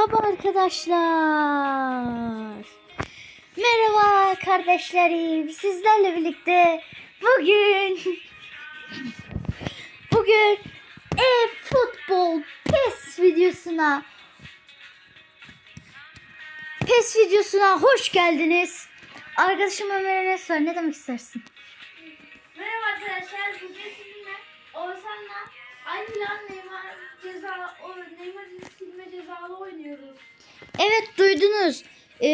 Merhaba arkadaşlar. Merhaba kardeşlerim. Sizlerle birlikte bugün bugün e-futbol PES videosuna PES videosuna hoş geldiniz. Arkadaşım Ömer Enes var. Ne demek istersin? Merhaba arkadaşlar. Bugün sizinle Oğuzhan'la aynı lan Neymar ceza o Neymar'ın silme cezalı oynuyoruz. Evet duydunuz. Ee,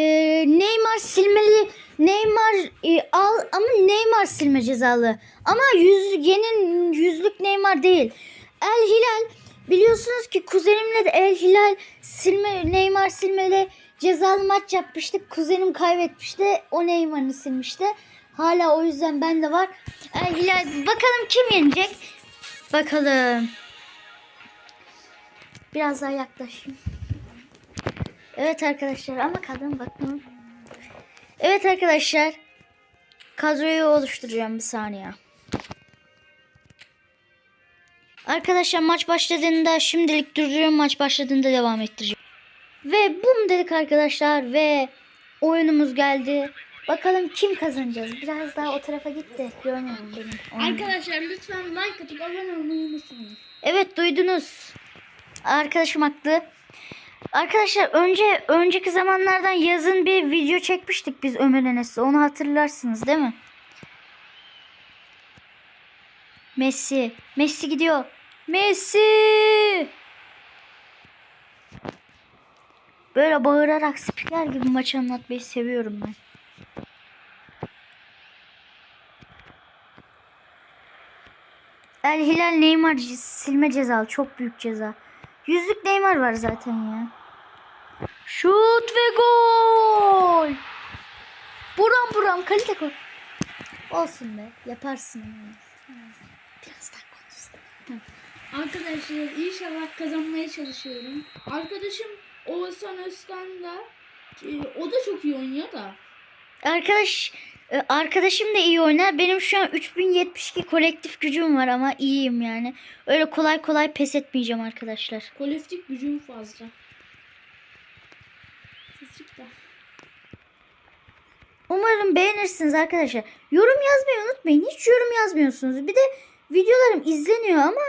Neymar silmeli Neymar e, al ama Neymar silme cezalı. Ama yüz yeni yüzlük Neymar değil. El Hilal biliyorsunuz ki kuzenimle de El Hilal silme Neymar silmeli cezalı maç yapmıştık. Kuzenim kaybetmişti. O Neymar'ını silmişti. Hala o yüzden bende var. El Hilal bakalım kim yenecek? Bakalım. Biraz daha yaklaşayım. Evet arkadaşlar ama kadın bakın. Evet arkadaşlar. Kadroyu oluşturacağım bir saniye. Arkadaşlar maç başladığında şimdilik durduruyorum. Maç başladığında devam ettireceğim. Ve bum dedik arkadaşlar ve oyunumuz geldi. Bakalım kim kazanacağız. Biraz daha o tarafa git de görmüyorum benim. oyunu. Arkadaşlar lütfen like atıp abone olmayı unutmayın. Evet duydunuz. Arkadaşım haklı. Arkadaşlar önce önceki zamanlardan yazın bir video çekmiştik biz Ömer Enes'le. Onu hatırlarsınız değil mi? Messi. Messi gidiyor. Messi. Böyle bağırarak spiker gibi maç anlatmayı seviyorum ben. El Hilal Neymar silme cezalı. Çok büyük ceza. Yüzlük Neymar var zaten ya. Şut ve gol. Buram buram kalite gol. Olsun be. Yaparsın. Biraz daha konuşsun. Arkadaşlar inşallah kazanmaya çalışıyorum. Arkadaşım Oğuzhan Özkan da e, o da çok iyi oynuyor da. Arkadaş e, arkadaşım da iyi oynar. Benim şu an 3072 kolektif gücüm var ama iyiyim yani. Öyle kolay kolay pes etmeyeceğim arkadaşlar. Kolektif gücüm fazla. De. Umarım beğenirsiniz arkadaşlar. Yorum yazmayı unutmayın. Hiç yorum yazmıyorsunuz. Bir de videolarım izleniyor ama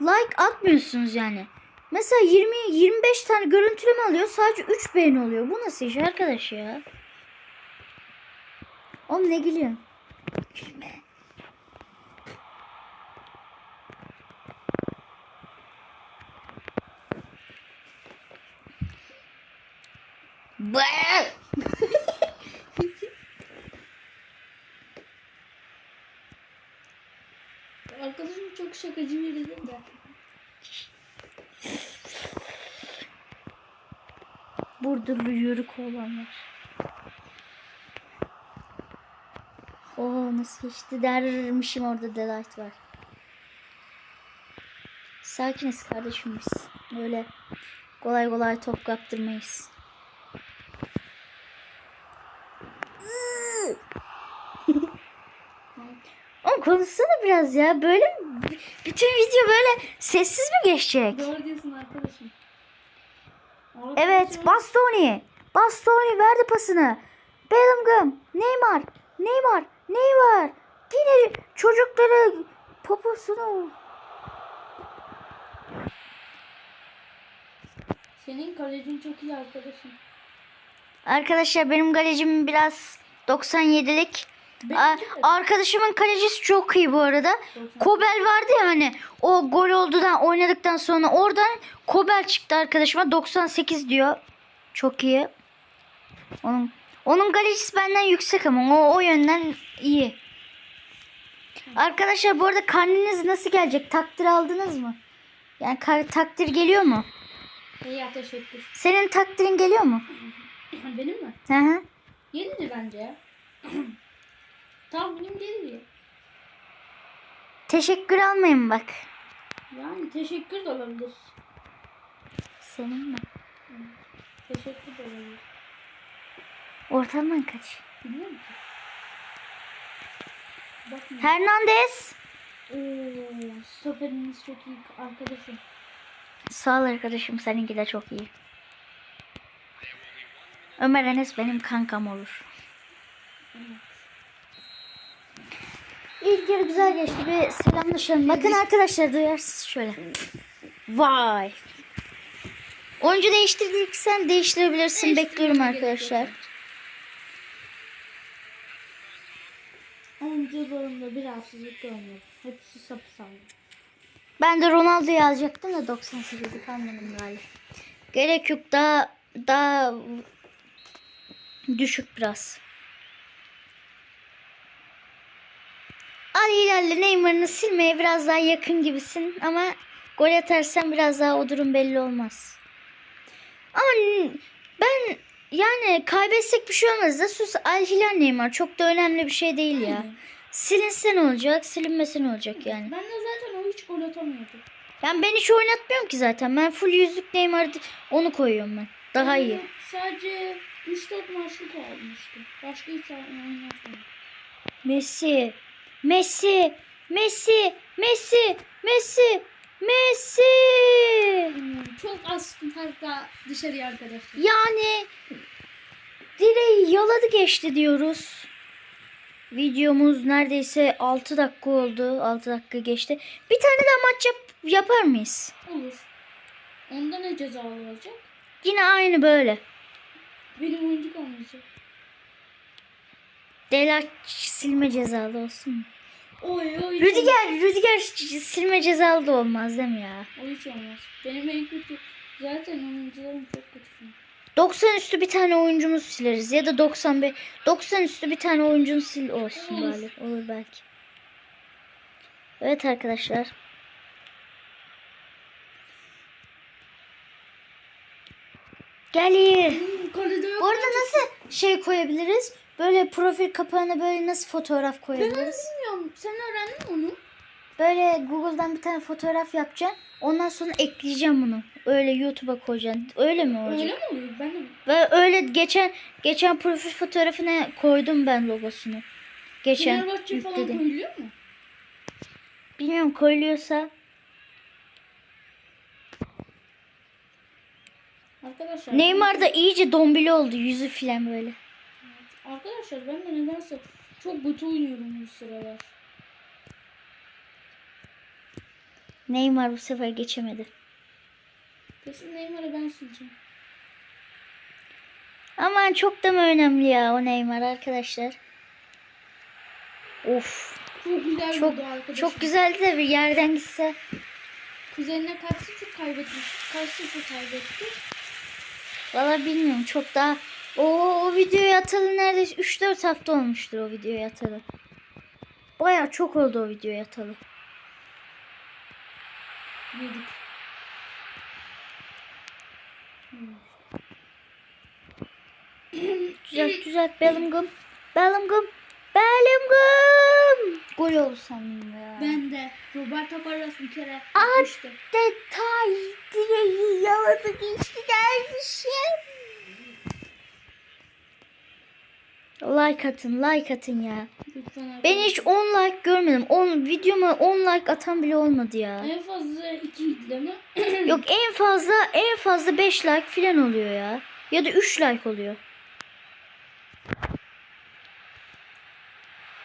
like atmıyorsunuz yani. Mesela 20 25 tane görüntüleme alıyor. Sadece 3 beğeni oluyor. Bu nasıl iş arkadaş ya? Oğlum ne gülüyorsun? Gülme. Arkadaşım çok şakacı biri değil de. Burdurlu yörük olanlar. Oo nasıl geçti dermişim orada delight var. Sakiniz kardeşim biz. Öyle kolay kolay top kaptırmayız. Oğlum konuşsana biraz ya. Böyle bütün video böyle sessiz mi geçecek? Doğru diyorsun arkadaşım. Evet, Arkadaşım- Bastoni. Bastoni verdi pasını. Bellingham, Neymar, Neymar, Neymar. Yine çocukları poposunu. Senin kalecin çok iyi arkadaşım. Arkadaşlar benim kalecim biraz 97'lik. Benimki Aa, de. Arkadaşımın kalecisi çok iyi bu arada. Kobel vardı ya hani o gol oldudan oynadıktan sonra oradan Kobel çıktı arkadaşıma 98 diyor. Çok iyi. Onun onun kalecisi benden yüksek ama o o yönden iyi. Arkadaşlar bu arada karneniz nasıl gelecek? Takdir aldınız mı? Yani kar- takdir geliyor mu? İyi teşekkür. Senin takdirin geliyor mu? Benim mi? Hı hı. Gelir bence ya. Tahminim gelir. Teşekkür almayın bak. Yani teşekkür de olabilir. Senin mi? Teşekkür de olabilir. Ortalama kaç? Bilmiyorum ki. Bakma. Hernandez. Oo, stoperiniz çok iyi arkadaşım. Sağ ol arkadaşım seninki de çok iyi. Ömer Enes benim kankam olur. İlk yarı güzel geçti. Bir selamlaşalım. Bakın arkadaşlar duyarsız şöyle. Vay. Oyuncu değiştirdiysen değiştirebilirsin. Bekliyorum arkadaşlar. Oyuncularımda bir rahatsızlık görmüyorum. Hepsi sapısağlam. Ben de Ronaldo'yu alacaktım da 98'i kalmadım galiba. Gerek yok daha daha düşük biraz. Ali ilerle Neymar'ını silmeye biraz daha yakın gibisin ama gol atarsan biraz daha o durum belli olmaz. Ama ben yani kaybetsek bir şey olmaz da sus Al Hilal Neymar çok da önemli bir şey değil ya. Silinse ne olacak silinmese ne olacak yani. Ben de zaten o hiç gol atamıyordu. Yani ben hiç oynatmıyorum ki zaten. Ben full yüzlük Neymar onu koyuyorum ben. Daha Ben iyi. de Sadece 3-4 maçlık almıştım. Başka hiç oynatmadım. Messi. Messi. Messi. Messi. Messi. Messi. Çok az hatta dışarıya arkadaşlar. Yani direği yaladı geçti diyoruz. Videomuz neredeyse 6 dakika oldu. 6 dakika geçti. Bir tane daha maç yap yapar mıyız? Olur. Onda ne ceza olacak? Yine aynı böyle. Benim oyuncu kalmayacak. Delaç silme cezalı olsun mu? Oy oy. Rüdiger, Rüdiger silme cezalı da olmaz değil mi ya? O hiç olmaz. Benim en kötü zaten oyuncularım çok kötü. 90 üstü bir tane oyuncumuz sileriz ya da 95 90 üstü bir tane oyuncun sil olsun böyle olur belki. Evet arkadaşlar. Gel iyi. Hmm. Bu arada nasıl şey koyabiliriz? Böyle profil kapağına böyle nasıl fotoğraf Ben koyabiliriz? bilmiyorum. Sen öğrendin mi onu? Böyle Google'dan bir tane fotoğraf yapacaksın. Ondan sonra ekleyeceğim bunu. Öyle YouTube'a koyacaksın. Öyle mi olacak? Öyle mi oluyor? Ben de Ve öyle geçen geçen profil fotoğrafına koydum ben logosunu. Geçen Fenerbahçe falan koyuluyor mu? Bilmiyorum koyuluyorsa. Arkadaşlar. Neymar da iyice dombili oldu yüzü filan böyle. Arkadaşlar ben de nedense çok kötü oynuyorum bu sıralar. Neymar bu sefer geçemedi. Kesin Neymar'ı ben sileceğim. Aman çok da mı önemli ya o Neymar arkadaşlar. Of Çok güzel çok çok güzeldi de bir yerden gitse. Kuzenine kaç sıfır kaybetmiş? Kaç sıfır kaybetti? Valla bilmiyorum çok daha o, o videoyu atalı neredeyse 3-4 hafta olmuştur o videoyu atalı. Baya çok oldu o videoyu atalı. Yedik. Düzelt düzelt Bellingham. Bellingham. Bellingham. Gol oldu sandım ya. Ben de Roberto Carlos bir kere atmıştı. detay direği yaladı geçti dermişim. Like atın like atın ya. Lütfen Ben hiç 10 like görmedim. 10 videoma 10 like atan bile olmadı ya. En fazla iki izleme. Yok en fazla en fazla 5 like falan oluyor ya. Ya da 3 like oluyor.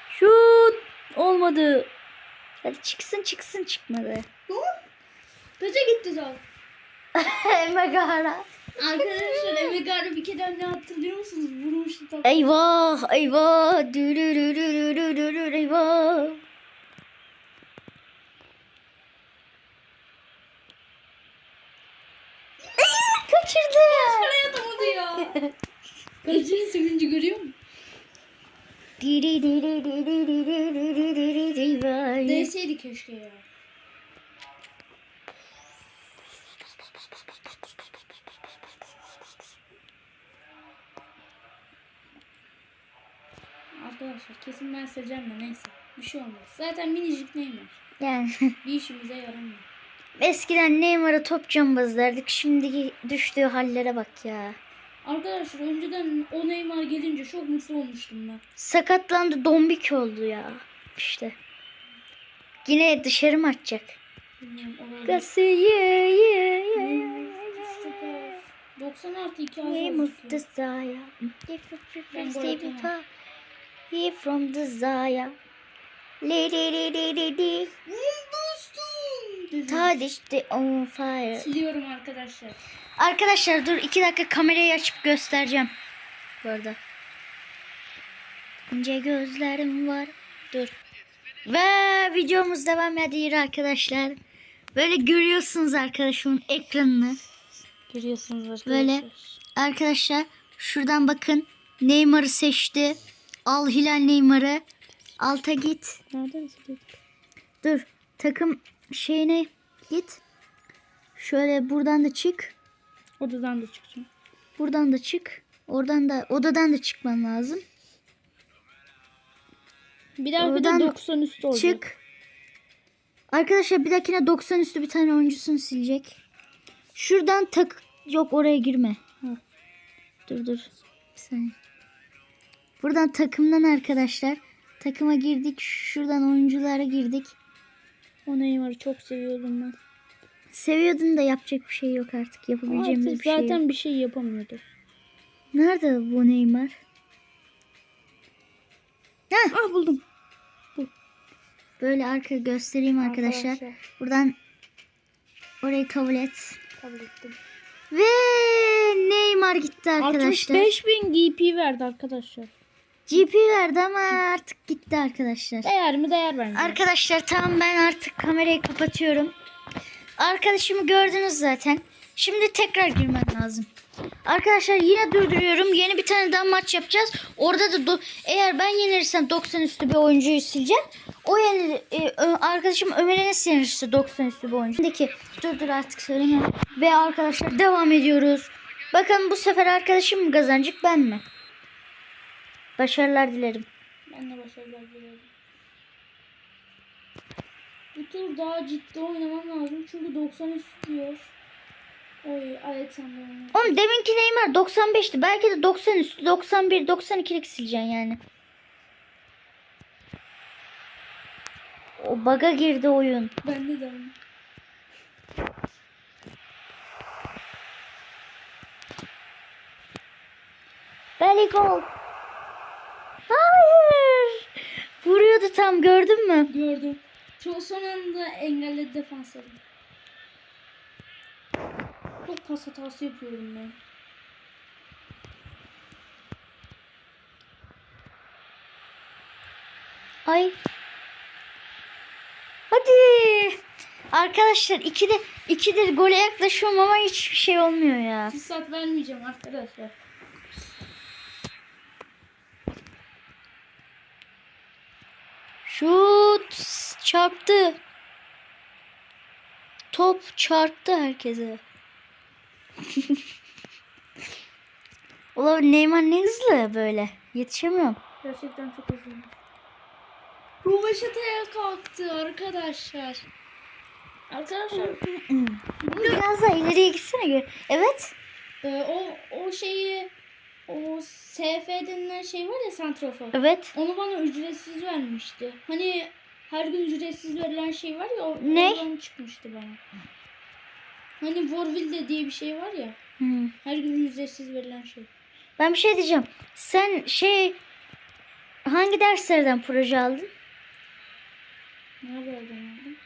Şut olmadı. Hadi çıksın çıksın çıkmadı. Kaça gitti zaten? Megara. Arkadaşlar Emegar'ı bir kere ne hatırlıyor musunuz? Vurmuştu tam. Eyvah eyvah dürürürürürürür eyvah. Kaçırdı. Paraya atamadı ya. Kaçıncı sevinci görüyor musun? Diri diri diri diri diri diri diri vay. Değseydi keşke ya. Arkadaşlar kesin ben sileceğim de neyse. Bir şey olmaz. Zaten minicik Neymar. Yani Bir işimize yaramıyor. eskiden Neymar'a top cambazlardık. Şimdiki düştüğü hallere bak ya. Arkadaşlar önceden o Neymar gelince çok mutlu olmuştum ben. Sakatlandı dombik oldu ya. İşte. Yine dışarı mı atacak? Bilmiyorum olabilir. Gası ye ye ye. Stoper. 90 artı 2 az. Ben Stay atamam. He from desire. Lady di di di di. Touch işte on fire. Siliyorum arkadaşlar. Arkadaşlar dur iki dakika kamerayı açıp göstereceğim. Bu arada. İnce gözlerim var. Dur. Ve videomuz devam ediyor arkadaşlar. Böyle görüyorsunuz arkadaşımın ekranını. Görüyorsunuz arkadaşlar. Böyle. Arkadaşlar şuradan bakın. Neymar'ı seçti. Al Hilal Neymar'ı. Alta git. Nereden? Dur. Takım şeyine git. Şöyle buradan da çık. Odadan da çıkacağım. Buradan da çık. Oradan da odadan da çıkman lazım. Bir daha bir Oradan de 90 üstü olacak. Çık. Arkadaşlar bir dahakine 90 üstü bir tane oyuncusunu silecek. Şuradan tak yok oraya girme. Hı. Dur dur. Bir saniye. Buradan takımdan arkadaşlar. Takıma girdik. Şuradan oyunculara girdik. O Neymar'ı çok seviyordum ben. Seviyordun da yapacak bir şey yok artık. Yapabileceğimiz Artık bir şey yok. zaten bir şey yapamıyordu. Nerede bu Neymar? Ah buldum. Böyle arka göstereyim arkadaşlar. Buradan orayı kabul et. Kabul ettim. Ve Neymar gitti arkadaşlar. 65 bin GP verdi arkadaşlar. GP verdi ama artık gitti arkadaşlar. Değer mi değer bence. Arkadaşlar tamam ben artık kamerayı kapatıyorum. Arkadaşımı gördünüz zaten. Şimdi tekrar girmem lazım. Arkadaşlar yine durduruyorum. Yeni bir tane daha maç yapacağız. Orada da eğer ben yenilirsem 90 üstü bir oyuncuyu sileceğim. O yenil e, arkadaşım Ömer Enes yenilirse 90 üstü bir oyuncu. Şimdiki durdur artık söyleme. Ve arkadaşlar devam ediyoruz. Bakın bu sefer arkadaşım mı kazanacak ben mi? Başarılar dilerim. Ben de başarılar diliyorum. Bu tur daha ciddi oynamam lazım çünkü 90 istiyor. Oy Alexander. Oğlum deminki Neymar 95'ti. Belki de 90 üstü 91 92'lik sileceksin yani. O baga girdi oyun. Bende de oynuyor. Belly gol. Hayır. Vuruyordu tam gördün mü? Gördüm. Çok son anda engelledi defansları. Çok pas hatası yapıyorum ben. Ay. Hadi. Arkadaşlar iki de ikidir gole yaklaşıyorum ama hiçbir şey olmuyor ya. Fırsat vermeyeceğim arkadaşlar. Şut çarptı. Top çarptı herkese. Ulan Neymar ne hızlı böyle. Yetişemiyorum. Gerçekten çok hızlıyım. Rovaşata'ya kalktı arkadaşlar. Arkadaşlar Biraz daha ileriye gitsene. Evet. e, o o şeyi o SF denilen şey var ya santrafor. Evet. Onu bana ücretsiz vermişti. Hani her gün ücretsiz verilen şey var ya o Ne? oradan çıkmıştı bana. Hani Warville diye bir şey var ya. Hmm. Her gün ücretsiz verilen şey. Ben bir şey diyeceğim. Sen şey hangi derslerden proje aldın? Nerede oradan aldım?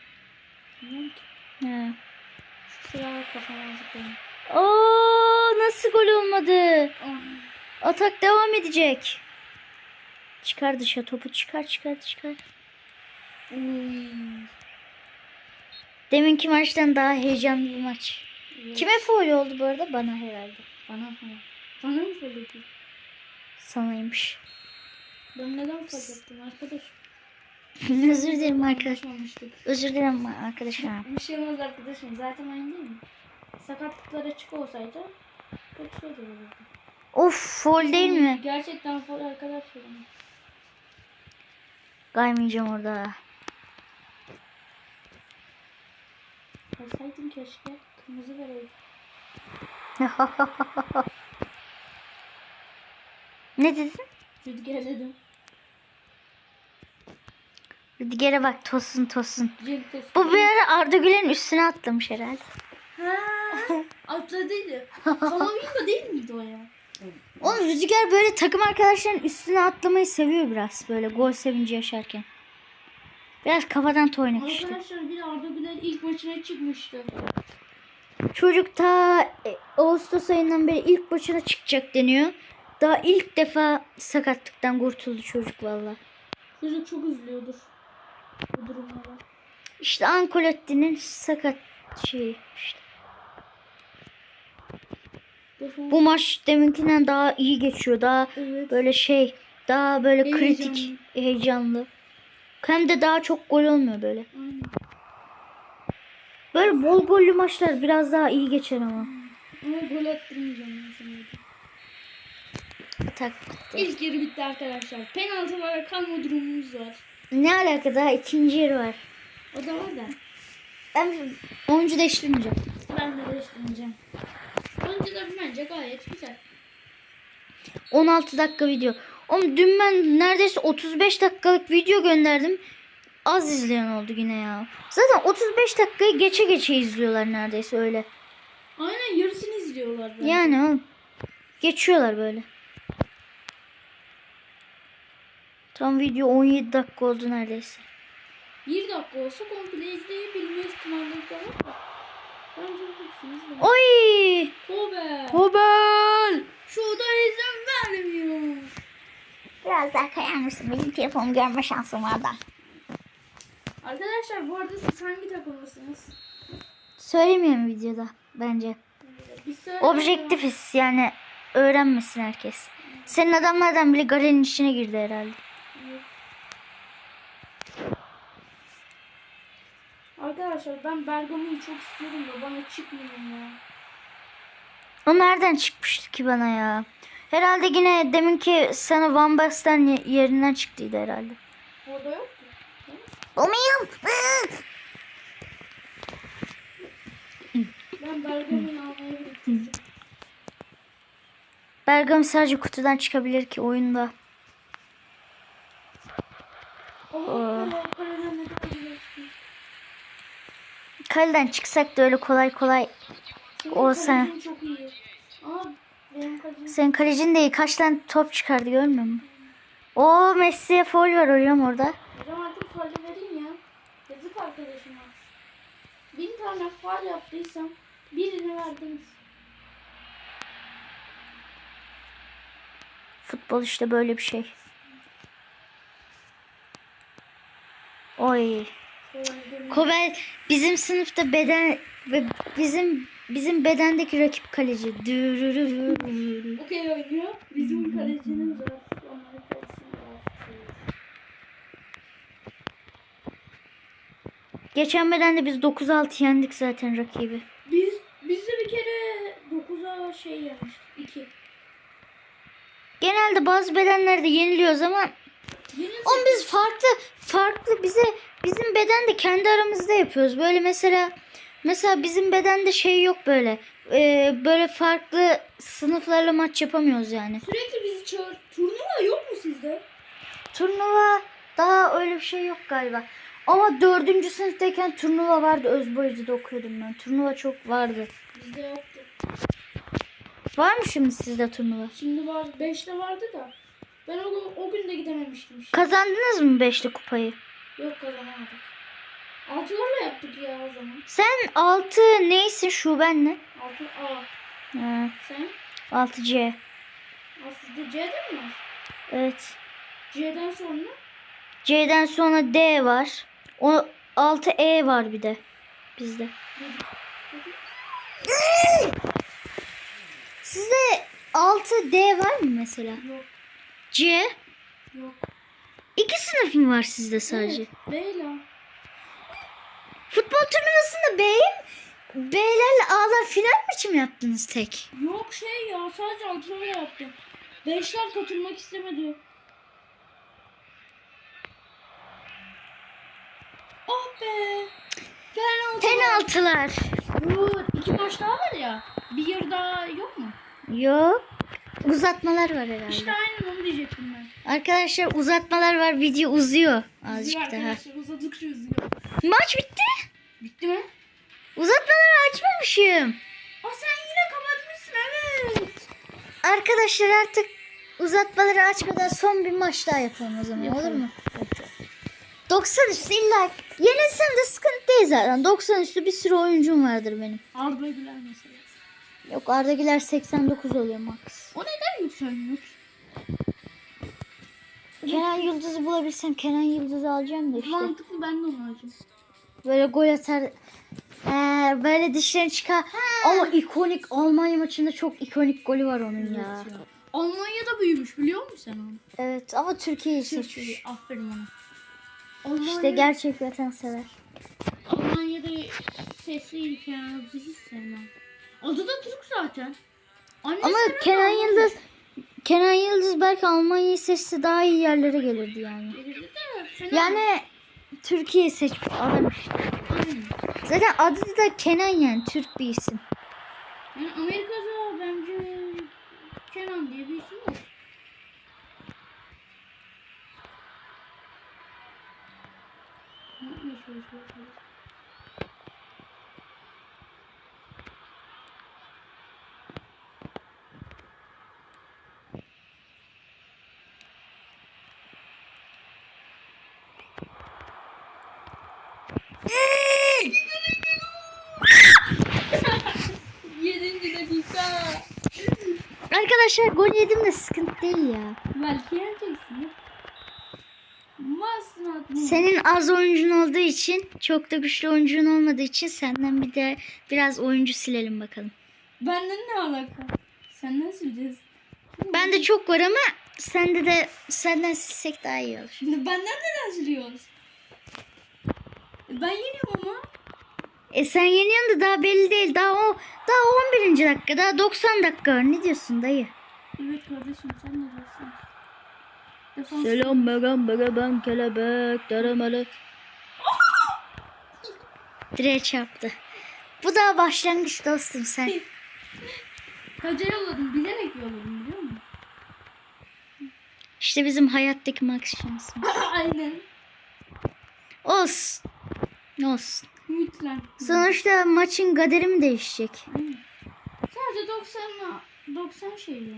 Bilmiyorum ki. Ha. Şu sıra kafama zıpladım. Oo nasıl gol olmadı? Ah. Atak devam edecek. Çıkar dışa topu çıkar çıkar çıkar. Deminki maçtan daha heyecanlı bir maç. Evet. Kime foul oldu bu arada? Bana herhalde. Bana mı? Bana mı söyledin? Sanaymış. Ben neden fark ettim arkadaş? Özür dilerim arkadaş. Özür dilerim arkadaşlar. Bir şey olmaz arkadaşım. Zaten aynı değil mi? Sakatlıklar açık olsaydı kötü şey olurdu. Of foul değil mi? Gerçekten faul arkadaşlarım. Kaymayacağım orada. Olsaydın keşke. Kırmızı vereydim. ne dedin? Rüdiger dedim. Rüdiger'e bak tosun tosun. Bu bir ara Arda Güler'in üstüne atlamış herhalde. Atladıydı. Kamavinga değil miydi o ya? Oğlum Rüzgar böyle takım arkadaşların üstüne atlamayı seviyor biraz böyle gol sevinci yaşarken. Biraz kafadan toynak işte. Arkadaşlar bir Arda Güler ilk maçına çıkmıştı. Çocuk ta e, Ağustos ayından beri ilk maçına çıkacak deniyor. Daha ilk defa sakatlıktan kurtuldu çocuk valla. Çocuk çok üzülüyordur. Bu durumlara. İşte Ankolotti'nin sakat şeyi işte. Bu maç deminkinden daha iyi geçiyor. Daha Evet. böyle şey daha böyle Heyecanlı. kritik, heyecanlı. Hem de daha çok gol olmuyor böyle. Aynen. Böyle bol gollü maçlar biraz daha iyi geçer ama. Ama gol attırmayacağım ben sana. Atak. İlk yarı bitti arkadaşlar. Penaltılara kalma durumumuz var. Ne alaka daha ikinci yarı var. O da var da. Ben oyuncu değiştirmeyeceğim. Ben de değiştireceğim. Önce de bence gayet güzel. 16 dakika video. Oğlum dün ben neredeyse 35 dakikalık video gönderdim. Az izleyen oldu yine ya. Zaten 35 dakikayı geçe geçe izliyorlar neredeyse öyle. Aynen yarısını izliyorlar. bence. Yani oğlum. Geçiyorlar böyle. Tam video 17 dakika oldu neredeyse. Bir dakika olsa komple izleyebilme ihtimalleri de var da. Oy! Kobe. Hobel! Şurada izin vermiyor. Biraz daha kayar mısın? Benim telefonumu görme şansım var da. Arkadaşlar bu arada siz hangi takımlısınız? Söylemiyorum videoda bence. Bir söyle. Objektifiz yani öğrenmesin herkes. Senin adamlardan bile Garen'in içine girdi herhalde. Arkadaşlar ben Bergamo'yu çok istiyorum da bana çıkmıyor ya. O nereden çıkmıştı ki bana ya? Herhalde yine deminki sana Van Basten ye- yerinden çıktıydı herhalde. Orada yok mu? Olmayayım. Ben Bergamo'yu almaya biriktireceğim. Bergam sadece kutudan çıkabilir ki oyunda. Kadar geçti. Kaleden çıksak da öyle kolay kolay. Olsa. Senin kalecin de iyi. kaç tane top çıkardı görmüyor musun? O Messi'ye foul var hocam orada. Hocam artık faal vereyim ya. Yazık arkadaşıma. Bin tane faal yaptıysam birini verdiniz. Futbol işte böyle bir şey. Oy. Kolaydı. Kovel bizim sınıfta beden ve bizim bizim bedendeki rakip kaleci. Okey oynuyor. Bizim kalecinin kalecinin zor. Geçen bedende biz 9-6 yendik zaten rakibi. Biz biz de bir kere 9'a şey yemiştik. 2. Genelde bazı bedenlerde yeniliyoruz ama Oğlum biz farklı farklı bize bizim bedende kendi aramızda yapıyoruz. Böyle mesela mesela bizim bedende şey yok böyle. Ee, böyle farklı sınıflarla maç yapamıyoruz yani. sürekli bizi çağır. Turnuva yok mu sizde? Turnuva daha öyle bir şey yok galiba. Ama dördüncü sınıftayken turnuva vardı. Özboyacı'da okuyordum ben. Turnuva çok vardı. Bizde yoktu. Var mı şimdi sizde turnuva? Şimdi var 5'te vardı da. Ben o, o gün de gidememiştim. işte. Kazandınız mı beşli kupayı? Yok kazanamadık. Altılarla yaptık ya o zaman. Sen 6 neysin şuben ne? Altı A. Ha, Sen? 6C. Aa, sizde C'de mi var? Evet. C'den sonra? C'den sonra D var. O 6 E var bir de bizde. Sizde 6 D var mı mesela? Yok. C Yok. iki sınıf mı var sizde sadece? Evet, Beyla. Futbol turnuvasında B'ye B'lerle A'lar final maçı mı yaptınız tek? Yok şey ya sadece altılarla yaptım. Beşler katılmak istemedi. Ah be. Penaltı. Penaltılar. Yok, iki maç daha var ya. Bir yarı daha yok mu? Yok. Uzatmalar var herhalde. İşte aynen onu diyecektim ben. Arkadaşlar uzatmalar var. Video uzuyor azıcık Uzuyor daha. uzadıkça uzuyor. Maç bitti. Bitti mi? Uzatmaları açmamışım. Aa sen arkadaşlar artık uzatmaları açmadan son bir maç daha yapalım o zaman olur Yapalım. mu? 90 üstü illa yenilsem de sıkıntı değil zaten. 90 üstü bir sürü oyuncum vardır benim. Arda Güler mesela. Yok Arda Güler 89 oluyor max. O neden yükselmiyor? Kenan Yıldız'ı bulabilsem Kenan Yıldız'ı alacağım da işte. Mantıklı ben de onu alacağım. Böyle gol atar. Ee, böyle dişlerini çıkar. Ama ikonik Almanya maçında çok ikonik golü var onun ya. Almanya'da büyümüş biliyor musun sen onu? Evet ama Türkiye'yi seçmiş. Türkiye. Aferin ona. Almanya, İşte gerçek vatansever. Almanya'da sesliyken Yıldız'ı hiç sevmem. Adı da Türk zaten. Annesi Ama Kenan. Yıldız Kenan Yıldız belki Almanya'yı seçse daha iyi yerlere gelirdi yani. Yani Türkiye'yi seçmiş adam. Zaten adı da Kenan yani Türk bir isim. Yani Amerika'da bence Kenan diye bir isim yok. Ne çalışıyor Arkadaşlar gol yedim de sıkıntı değil ya. Belki yeneceksin. Senin az oyuncun olduğu için çok da güçlü oyuncun olmadığı için senden bir de biraz oyuncu silelim bakalım. Benden ne alaka? Sen nasıl sileceğiz? Bende çok var ama sende de senden silsek daha iyi olur. Şimdi benden neden siliyoruz? Ben yeniyorum ama. E sen yeniyorsun da daha belli değil. Daha o daha 11. dakika, daha 90 dakika var. Ne diyorsun dayı? Evet kardeşim sen ne diyorsun? Defans. Selam began began kelebek daramalı. Direğe çarptı. Bu daha başlangıç dostum sen. Kaça yolladım? Bilerek yolladım biliyor musun? İşte bizim hayattaki max şansımız. Aynen. Olsun. Olsun. Lütfen. Sonuçta maçın kaderi mi değişecek? Aynen. Sadece 90'la 90 şeyle.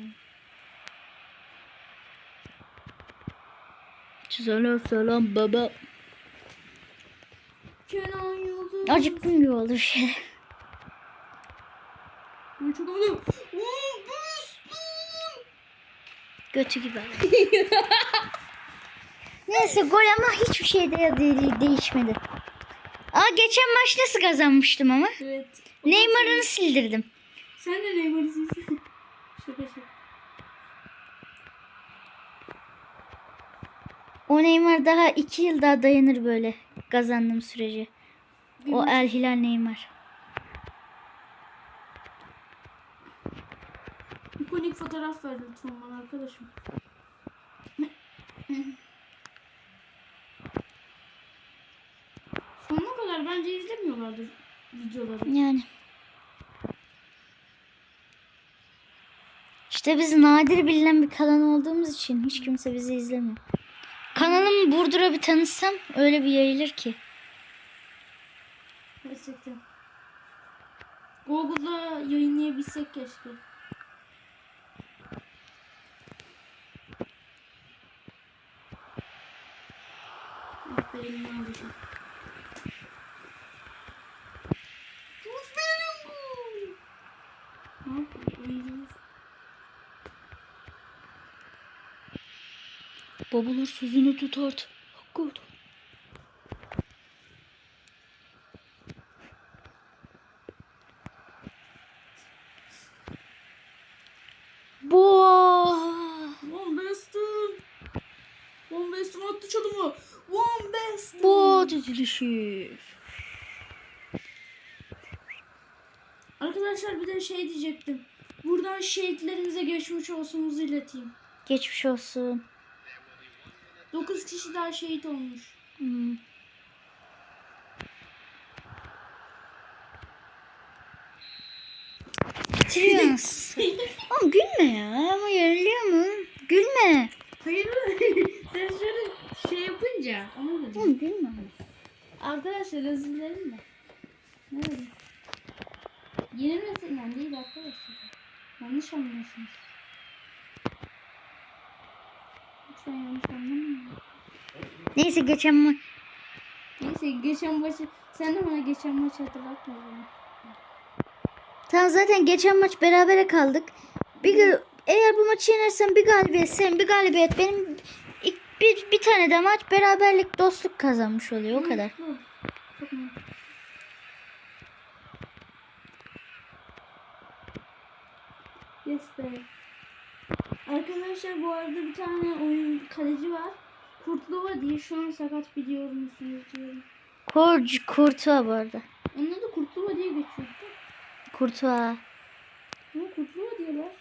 Selam selam baba. Kenan Yıldız. Acıktım gibi oldu şey. Çok. Götü gibi. Neyse gol ama hiçbir şey de de- değişmedi. Aa geçen maç nasıl kazanmıştım ama? Evet. Neymar'ını sildirdim. Sen de Neymar'ısın. şaka şaka. O Neymar daha iki yıl daha dayanır böyle kazandığım sürece. O El Hilal Neymar. İkonik fotoğraf ver lütfen bana arkadaşım. Sonuna kadar bence izlemiyorlardır videoları. Yani. İşte biz nadir bilinen bir kanal olduğumuz için hiç kimse bizi izlemiyor. Kanalımı Burdur'a bir tanıtsam öyle bir yayılır ki. Gerçekten. Google'da yayınlayabilsek keşke. Ah be elimi alacağım. Tut benim bu. Ne yapıyor? Oyuncumuz. Babalar sözünü tutar. Hakkı Boğa. One Best'im attı çalımı. One Best'im. Boğa dizilişi. Arkadaşlar bir de şey diyecektim. Buradan şehitlerimize geçmiş olsumuzu ileteyim. Geçmiş olsun. 9 kişi daha şehit olmuş. Hmm. Bitiriyorsun. Oğlum gülme ya. Ama yeniliyor mu? Gülme. Hayır sen şöyle şey yapınca onu dedim. Oğlum gülme. Arkadaşlar özür dilerim de. Ne dedim? Yenilmesinden değil arkadaşlar. Yanlış anlıyorsunuz. Lütfen yanlış anlamayın. Neyse geçen ma- Neyse geçen maçı sen de bana geçen maçı hatırlatma bana. Tamam zaten geçen maç berabere kaldık. Bir gö- eğer bu maçı yenersen bir galibiyet sen bir galibiyet benim ilk bir, bir tane de maç beraberlik dostluk kazanmış oluyor o kadar. Yes be. Arkadaşlar bu arada bir tane oyun kaleci var. Kurtlova diye şu an sakat biliyor musunuz diyorum. Korc Kurtuğa bu arada. Onun adı Kurtlova diye geçiyor. Kurtuğa. Ama Kurtlova diyorlar.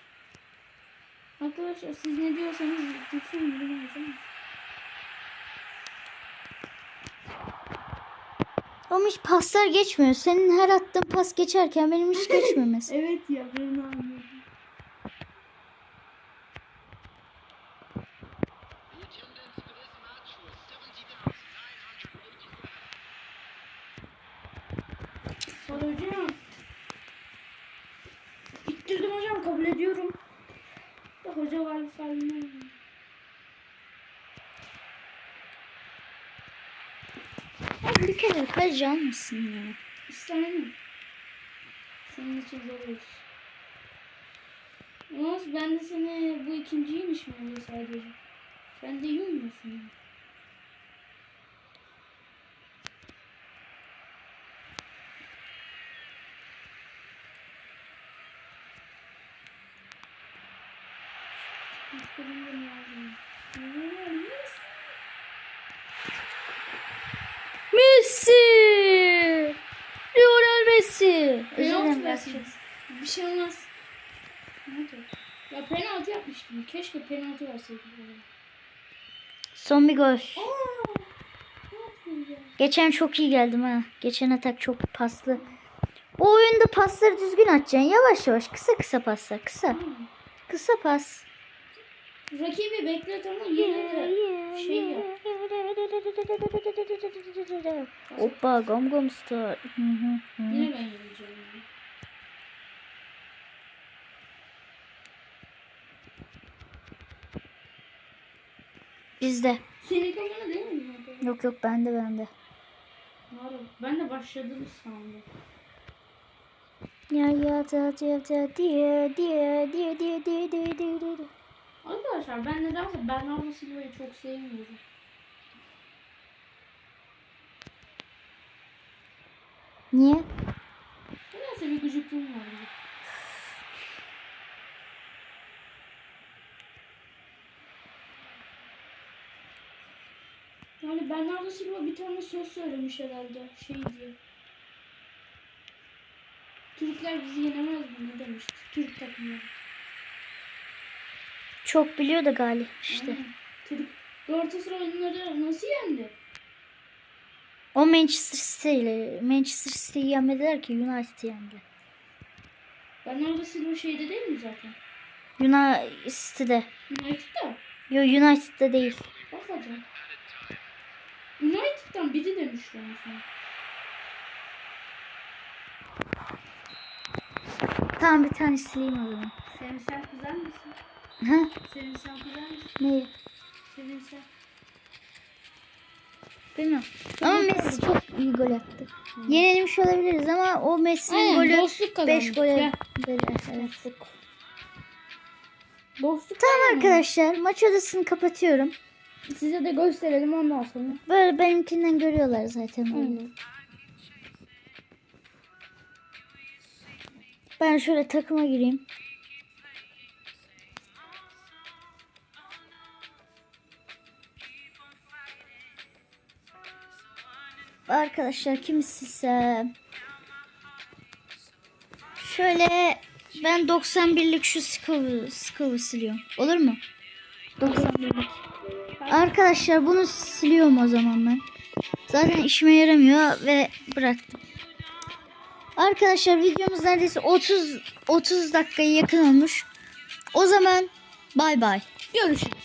Arkadaşlar siz ne diyorsanız lütfen bilmez ama. Hiç paslar geçmiyor. Senin her attığın pas geçerken benim hiç geçmemesi. Evet ya ben anladım. Sonra hocam. İttirdim hocam kabul ediyorum. Da hoca var falan. Abi bir kere kaleci almışsın ya. İstemem. Senin için zor iş. Ama ben de seni bu ikinciymiş mi oluyor sadece? Sen de iyi oynuyorsun yani. Benim de lazım. Yes. Messi! Lionel Messi! Verseniz. Bir şey olmaz. Ne olacak? Ya penaltı yapmıştım. Keşke penaltı verseydim. Son bir gol. Geçen çok iyi geldim ha. Geçen atak çok paslı. Bu oyunda pasları düzgün atacaksın. Yavaş yavaş kısa kısa paslar. Kısa. Kısa pas. Rakibi beklet ama yine de şey yap. Hoppa gom gom star. Yine ben yeneceğim. yani. Bizde. Senin kafana değil mi? Yok yok bende bende. Ben de başladım sandım. Ya ya da diye diye diye diye diye diye diye diye diye diye. Arkadaşlar ben nedense Bernardo Silva'yı çok sevmiyorum. Niye? Nedense bir gıcıklığım var. Bernardo Silva bir tane söz söylemiş herhalde şey diye. Türkler bizi yenemez mi ne demişti Türk takımları. Çok biliyor da Gali işte. Aynen. Türk Galatasaray onları nasıl yendi? O Manchester City ile Manchester City'yi yenmediler ki United'ı yendiler. Bernardo Silva şeyde değil mi zaten? United'de. United'da. Yo United'da değil. Bakacağım. United'dan biri demişler mesela. Tamam bir tane sileyim o zaman. Sevinsel kızar mısın? Ha? Sevinsel kızar mısın? Ne? Sevinsel. Bilmiyorum. Ama Messi çok iyi gol attı. Yenilmiş olabiliriz ama o Messi'nin golü dostluk 5 gole böyle. Evet. Dostluk Tamam arkadaşlar maç odasını kapatıyorum. Size de gösterelim ondan sonra. Böyle benimkinden görüyorlar zaten. Aynen. Ben şöyle takıma gireyim. Arkadaşlar kimse şöyle ben 91'lik şu skull, skull siliyorum. Olur mu? 91'lik. Arkadaşlar bunu siliyorum o zaman ben. Zaten işime yaramıyor ve bıraktım. Arkadaşlar videomuz neredeyse 30 30 dakikaya yakın olmuş. O zaman bay bay. Görüşürüz.